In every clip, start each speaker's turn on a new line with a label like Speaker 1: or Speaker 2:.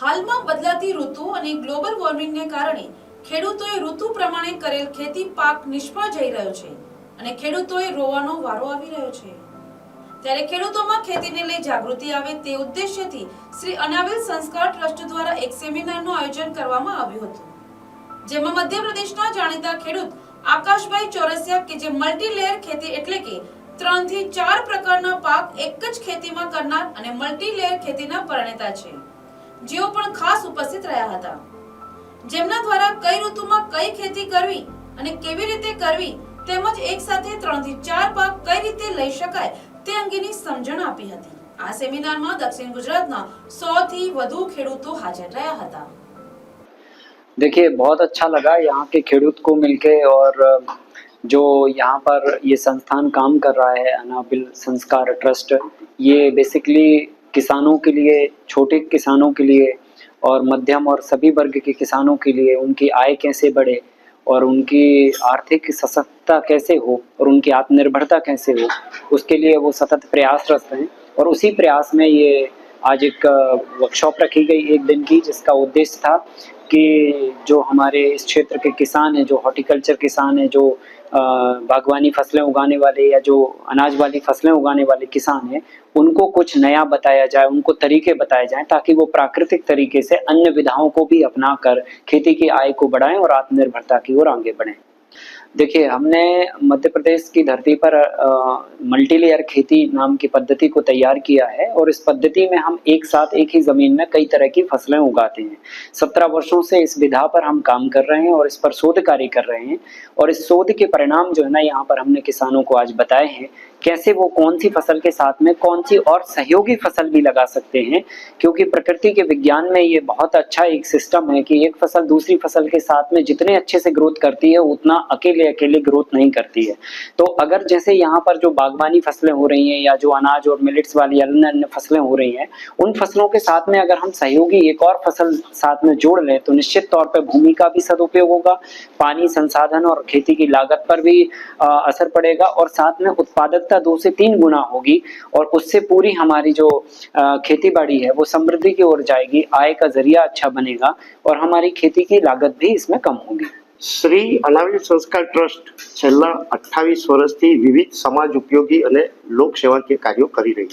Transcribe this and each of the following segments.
Speaker 1: હાલમાં બદલાતી ઋતુ અને ગ્લોબલ વોર્મિંગને કારણે ખેડૂતોએ ઋતુ પ્રમાણે કરેલ ખેતી પાક નિષ્ફળ જઈ રહ્યો છે અને ખેડૂતોએ રોવાનો વારો આવી રહ્યો છે ત્યારે ખેડૂતોમાં ખેતીને લઈ જાગૃતિ આવે તે ઉદ્દેશ્યથી શ્રી અનાવિલ સંસ્કાર ટ્રસ્ટ દ્વારા એક સેમિનારનું આયોજન કરવામાં આવ્યું હતું જેમાં મધ્યપ્રદેશના જાણીતા ખેડૂત આકાશભાઈ ચોરસિયા કે જે મલ્ટીલેયર ખેતી એટલે કે ત્રણથી ચાર પ્રકારના પાક એક જ ખેતીમાં કરનાર અને મલ્ટીલેયર ખેતીના પરણેતા છે જીઓ પણ ખાસ ઉપસ્થિત રહ્યા હતા જેમના દ્વારા કઈ ઋતુમાં કઈ ખેતી કરવી અને કેવી રીતે કરવી તેમજ એકસાથે ત્રણ થી ચાર પાક કેવી રીતે લઈ શકાય તે અંગેની સમજણ આપી હતી આ સેમિનારમાં દક્ષિણ ગુજરાતમાં 100 થી વધુ ખેડૂતો હાજર રહ્યા હતા
Speaker 2: देखिए बहुत अच्छा लगा यहां के खेड़ूत को मिलके और जो यहां पर यह संस्थान काम कर रहा है अनाबिल संस्कार ट्रस्ट यह बेसिकली किसानों के लिए छोटे किसानों के लिए और मध्यम और सभी वर्ग के किसानों के लिए उनकी आय कैसे बढ़े और उनकी आर्थिक सशक्तता कैसे हो और उनकी आत्मनिर्भरता कैसे हो उसके लिए वो सतत प्रयासरत हैं और उसी प्रयास में ये आज एक वर्कशॉप रखी गई एक दिन की जिसका उद्देश्य था कि जो हमारे इस क्षेत्र के किसान हैं जो हॉर्टिकल्चर किसान हैं जो बागवानी फसलें उगाने वाले या जो अनाज वाली फसलें उगाने वाले किसान हैं उनको कुछ नया बताया जाए उनको तरीके बताए जाएं ताकि वो प्राकृतिक तरीके से अन्य विधाओं को भी अपना कर खेती की आय को बढ़ाएं और आत्मनिर्भरता की ओर आगे बढ़ें देखिए हमने मध्य प्रदेश की धरती पर मल्टीलेयर खेती नाम की पद्धति को तैयार किया है और इस पद्धति में हम एक साथ एक ही ज़मीन में कई तरह की फसलें उगाते हैं सत्रह वर्षों से इस विधा पर हम काम कर रहे हैं और इस पर शोध कार्य कर रहे हैं और इस शोध के परिणाम जो है ना यहाँ पर हमने किसानों को आज बताए हैं कैसे वो कौन सी फसल के साथ में कौन सी और सहयोगी फसल भी लगा सकते हैं क्योंकि प्रकृति के विज्ञान में ये बहुत अच्छा एक सिस्टम है कि एक फसल दूसरी फसल के साथ में जितने अच्छे से ग्रोथ करती है उतना अकेले अकेले ग्रोथ नहीं करती है तो अगर जैसे यहाँ पर जो बागवानी फसलें हो रही हैं या जो अनाज और मिलेट्स वाली अन्य अन्य फसलें हो रही हैं उन फसलों के साथ में अगर हम सहयोगी एक और फसल साथ में जोड़ लें तो निश्चित तौर पर भूमि का भी सदुपयोग होगा पानी संसाधन और खेती की लागत पर भी असर पड़ेगा और साथ में उत्पादक उत्पादकता दो से तीन गुना होगी और उससे पूरी हमारी जो खेती बाड़ी है वो समृद्धि की ओर जाएगी आय का जरिया अच्छा बनेगा और हमारी खेती की लागत भी इसमें कम होगी
Speaker 3: श्री अनावी संस्कार ट्रस्ट छाला अठावीस वर्ष थी विविध समाज उपयोगी लोक सेवा के कार्यो कर रही है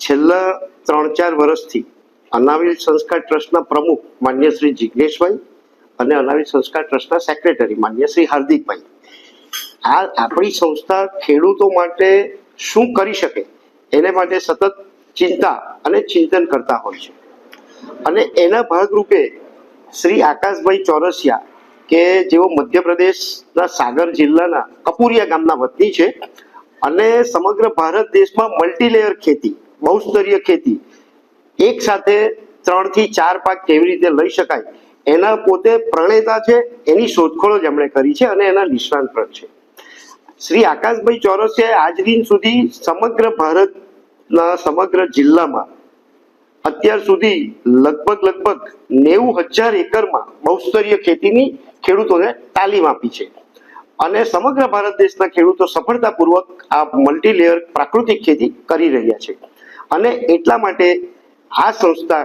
Speaker 3: छाला त्र चार वर्ष थी अनावी संस्कार ट्रस्ट प्रमुख मान्य श्री जिग्नेश भाई अनावी संस्कार ट्रस्ट सेक्रेटरी मान्य श्री हार्दिक भाई આ આપણી સંસ્થા ખેડૂતો માટે શું કરી શકે એને માટે સતત ચિંતા અને ચિંતન કરતા હોય છે અને એના ભાગરૂપે શ્રી આકાશભાઈ ચોરસિયા કે જેઓ મધ્યપ્રદેશના સાગર જિલ્લાના કપુરિયા ગામના વતની છે અને સમગ્ર ભારત દેશમાં મલ્ટીલેયર ખેતી બહુસ્તરીય ખેતી એક સાથે ત્રણ થી ચાર પાક કેવી રીતે લઈ શકાય એના પોતે પ્રણેતા છે એની શોધખોળો જ એમણે કરી છે અને એના નિષ્ણાંત પણ છે શ્રી આકાશભાઈ ચોરસિયાએ આજ દિન સુધી સમગ્ર ભારતના સમગ્ર જિલ્લામાં અત્યાર સુધી લગભગ લગભગ નેવું હજાર એકરમાં બહુસ્તરીય ખેતીની ખેડૂતોને તાલીમ આપી છે અને સમગ્ર ભારત દેશના ખેડૂતો સફળતાપૂર્વક આ મલ્ટીલેયર પ્રાકૃતિક ખેતી કરી રહ્યા છે અને એટલા માટે આ સંસ્થા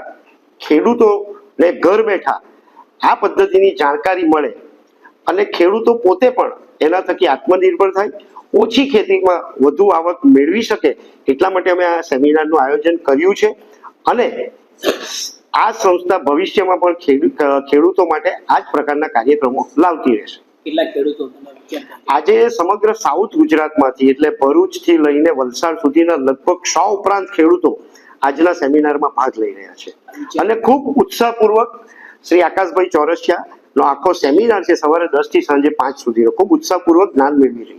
Speaker 3: ખેડૂતોને ઘર બેઠા આ પદ્ધતિની જાણકારી મળે અને ખેડૂતો પોતે પણ એના થકી આત્મનિર્ભર થાય ઓછી ખેતીમાં વધુ આવક મેળવી શકે એટલા માટે અમે આ સેમિનારનું આયોજન કર્યું છે અને આ સંસ્થા ભવિષ્યમાં પણ ખેડૂતો માટે આ જ પ્રકારના કાર્યક્રમો લાવતી રહેશે આજે સમગ્ર સાઉથ ગુજરાતમાંથી એટલે ભરૂચથી લઈને વલસાડ સુધીના લગભગ સો ઉપરાંત ખેડૂતો આજના સેમિનારમાં ભાગ લઈ રહ્યા છે અને ખૂબ ઉત્સાહપૂર્વક શ્રી આકાશભાઈ ચોરસિયા નો આખો સેમિનાર છે સવારે દસ થી સાંજે પાંચ સુધીનો ખૂબ ઉત્સાહપૂર્વક જ્ઞાન મેળવી રહ્યું